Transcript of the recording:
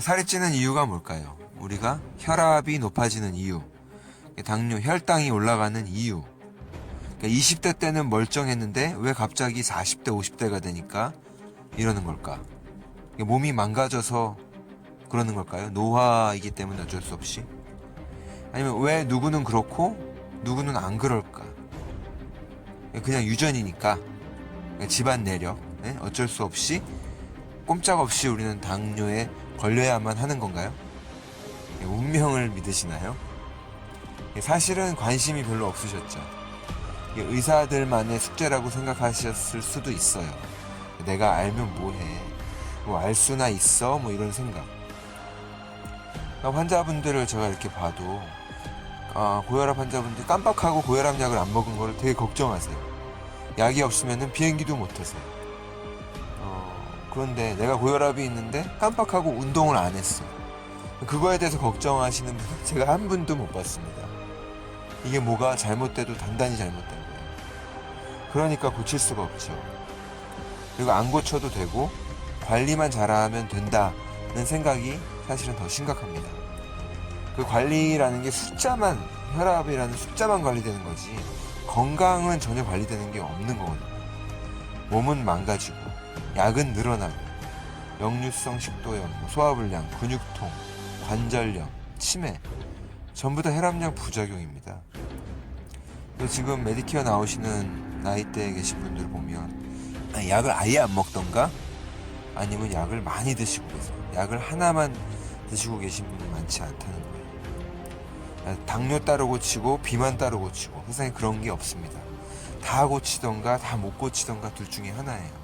살이 찌는 이유가 뭘까요? 우리가 혈압이 높아지는 이유, 당뇨, 혈당이 올라가는 이유. 그러니까 20대 때는 멀쩡했는데 왜 갑자기 40대, 50대가 되니까 이러는 걸까? 몸이 망가져서 그러는 걸까요? 노화이기 때문에 어쩔 수 없이? 아니면 왜 누구는 그렇고 누구는 안 그럴까? 그냥 유전이니까 집안 내력 네? 어쩔 수 없이 꼼짝없이 우리는 당뇨에 걸려야만 하는 건가요? 예, 운명을 믿으시나요? 예, 사실은 관심이 별로 없으셨죠. 이게 의사들만의 숙제라고 생각하셨을 수도 있어요. 내가 알면 뭐해. 뭐 알 수나 있어. 뭐 이런 생각. 그러니까 환자분들을 제가 이렇게 봐도 아, 고혈압 환자분들 깜빡하고 고혈압 약을 안 먹은 거를 되게 걱정하세요. 약이 없으면 비행기도 못 타세요. 어, 그런데 내가 고혈압이 있는데 깜빡하고 운동을 안 했어. 그거에 대해서 걱정하시는 분은 제가 한 분도 못 봤습니다. 이게 뭐가 잘못돼도 단단히 잘못된 거예요. 그러니까 고칠 수가 없죠. 그리고 안 고쳐도 되고 관리만 잘하면 된다는 생각이 사실은 더 심각합니다. 그 관리라는 게 숫자만 혈압이라는 숫자만 관리되는 거지 건강은 전혀 관리되는 게 없는 거거든요. 몸은 망가지고 약은 늘어나고 역류성 식도염, 뭐 소화불량, 근육통, 관절염, 치매 전부 다 혈압약 부작용입니다. 그리고 지금 메디케어 나오시는 나이대에 계신 분들 보면 아니, 약을 아예 안 먹던가 아니면 약을 많이 드시고 계세요. 약을 하나만 드시고 계신 분이 많지 않다는 거예요. 당뇨 따로 고치고 비만 따로 고치고 세상에 그런 게 없습니다. 다 고치던가 다 못 고치던가 둘 중에 하나예요.